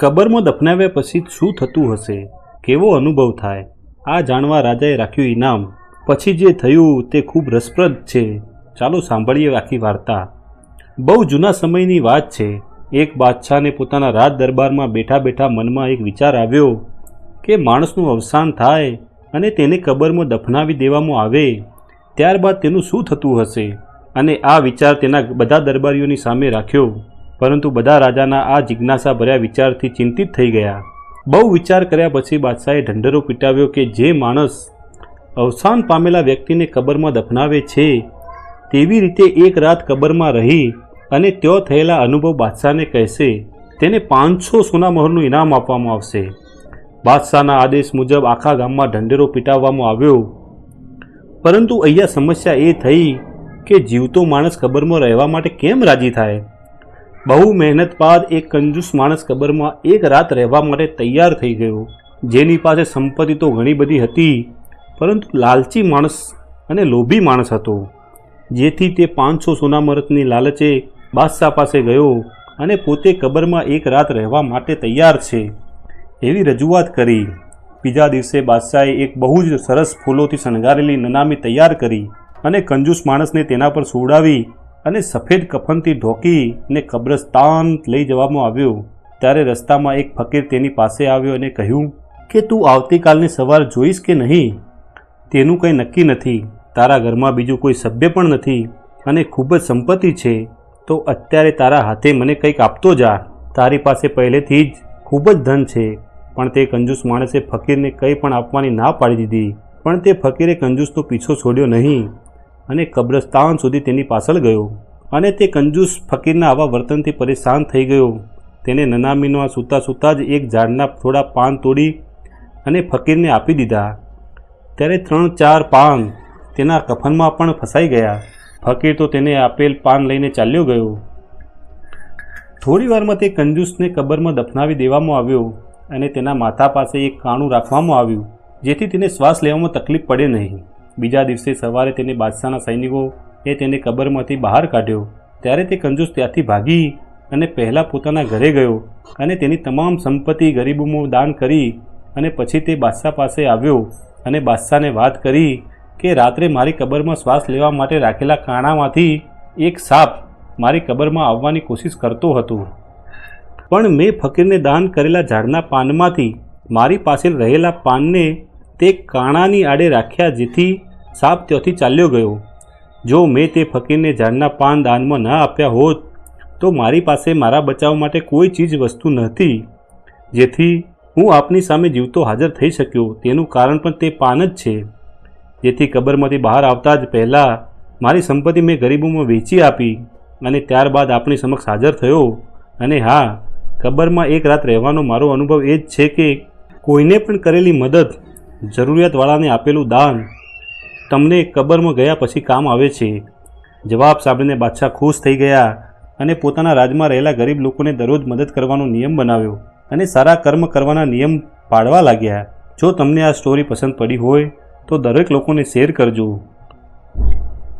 કબરમાં દફનાવ્યા પછી શું થતું હશે? કેવો અનુભવ થાય? આ જાણવા રાજાએ રાખ્યું ઇનામ પછી જે થયું તે ખૂબ રસપ્રદ છે. ચાલો સાંભળીએ આખી વાર્તા. બહુ જૂના સમયની વાત છે. એક બાદશાહને પોતાના રાજ દરબારમાં બેઠા બેઠા મનમાં એક વિચાર આવ્યો કે માણસનું અવસાન થાય અને તેને કબરમાં દફનાવી દેવામાં આવે, ત્યારબાદ તેનું શું થતું હશે? અને આ વિચાર તેના બધા દરબારીઓની સામે રાખ્યો. પરંતુ બધા રાજાના આ જિજ્ઞાસા ભર્યા વિચારથી ચિંતિત થઈ ગયા. બહુ વિચાર કર્યા પછી બાદશાહે ઢંઢેરો પીટાવ્યો કે જે માણસ અવસાન પામેલા વ્યક્તિને કબરમાં દફનાવે છે, તેવી રીતે એક રાત કબરમાં રહી અને ત્યાં થયેલા અનુભવ બાદશાહને કહેશે, તેને પાંચસો સોના મહોરનું ઇનામ આપવામાં આવશે. બાદશાહના આદેશ મુજબ આખા ગામમાં ઢંઢેરો પીટાવવામાં આવ્યો. પરંતુ અહીંયા સમસ્યા એ થઈ કે જીવતો માણસ કબરમાં રહેવા માટે કેમ રાજી થાય? બહુ મહેનત બાદ એક કંજૂસ માણસ કબરમાં એક રાત રહેવા માટે તૈયાર થઈ ગયો. જેની પાસે સંપત્તિ તો ઘણી બધી હતી, પરંતુ લાલચી માણસ અને લોભી માણસ હતો. જેથી તે પાંચસો સોનામરતની લાલચે બાદશાહ પાસે ગયો અને પોતે કબરમાં એક રાત રહેવા માટે તૈયાર છે. એવી રજૂઆત કરી. બીજા દિવસે બાદશાહે એક બહુ જ સરસ ફૂલોથી શણગારેલી નનામી તૈયાર કરી અને કંજૂસ માણસને તેના પર સુવડાવી અને સફેદ કફનથી ઢોકીને કબ્રસ્તાન લઈ જવામાં આવ્યો, ત્યારે રસ્તામાં એક ફકીર તેની પાસે આવ્યો અને કહ્યું, કે તું આવતીકાલની સવાર જોઈશ કે નહીં? તેનું કંઈ નક્કી નથી. તારા ઘરમાં બીજું કોઈ સભ્ય પણ નથી અને ખૂબ જ સંપત્તિ છે. તો અત્યારે તારા હાથે મને કંઈક આપતો જા. તારી પાસે પહેલેથી જ ખૂબ જ ધન છે. પણ તે કંજૂસ માણસે ફકીરને કંઈ પણ આપવાની ના પાડી દીધી. પણ તે ફકીરે કંજૂસનો પીછો છોડ્યો નહીં. અને કબ્રસ્તાન સુધી તેની પાછળ ગયો. અને તે કંજૂસ ફકીરના આવા વર્તનથી પરેશાન થઈ ગયો. તેને નનામીનો સૂતા સૂતા જ એક ઝાડના થોડા પાન તોડી અને ફકીરને આપી દીધા. ત્યારે ત્રણ ચાર પાન તેના કફનમાં પણ ફસાઈ ગયા. ફકીર તો તેને આપેલ પાન લઈને ચાલ્યો ગયો. થોડી વારમાં તે કંજૂસને કબરમાં દફનાવી દેવામાં આવ્યો અને તેના માથા પાસે એક કાણું રાખવામાં આવ્યું, જેથી તેને શ્વાસ લેવામાં તકલીફ પડે નહીં. બીજા દિવસે સવારે તેને બાદશાહના સૈનિકો એ તેને કબરમાંથી બહાર કાઢ્યો. ત્યારે તે કંજૂસ ત્યાંથી ભાગી અને પહેલાં પોતાના ઘરે ગયો અને તેની તમામ સંપત્તિ ગરીબોમાં દાન કરી અને પછી તે બાદશાહ પાસે આવ્યો અને બાદશાહને વાત કરી કે, રાત્રે મારી કબરમાં શ્વાસ લેવા માટે રાખેલા કાણામાંથી એક સાપ મારી કબરમાં આવવાની કોશિશ કરતો હતો. પણ મેં ફકીરને દાન કરેલા ઝાડના પાનમાંથી મારી પાસે રહેલા પાનને તે કાણાની આડે રાખ્યા જેથી સાપ ત્યાંથી ચાલ્યો ગયો. જો મેં તે ફકીરને ઝાડના પાન દાનમાં ન આપ્યા હોત, તો મારી પાસે મારા બચાવ માટે કોઈ ચીજ વસ્તુ નહોતી, જેથી હું આપની સામે જીવતો હાજર થઈ શક્યો. તેનું કારણ પણ તે પાન જ છે. જેથી કબરમાંથી બહાર આવતા જ પહેલાં મારી સંપત્તિ મેં ગરીબોમાં વેચી આપી અને ત્યારબાદ આપણી સમક્ષ હાજર થયો. અને હા, કબરમાં એક રાત રહેવાનો મારો અનુભવ એ જ છે કે કોઈને પણ કરેલી મદદ જરૂરિયાતવાળાને આપેલું દાન તમને કબરમાં ગયા પછી કામ આવે છે. જવાબ સાંભળીને બાદશાહ ખુશ થઈ ગયા અને પોતાના રાજમાં રહેલા ગરીબ લોકોને દરરોજ મદદ કરવાનો નિયમ બનાવ્યો અને સારા કર્મ કરવાના નિયમ પાડવા લાગ્યા. જો તમને આ સ્ટોરી પસંદ પડી હોય તો દરેક લોકોને શેર કરજો.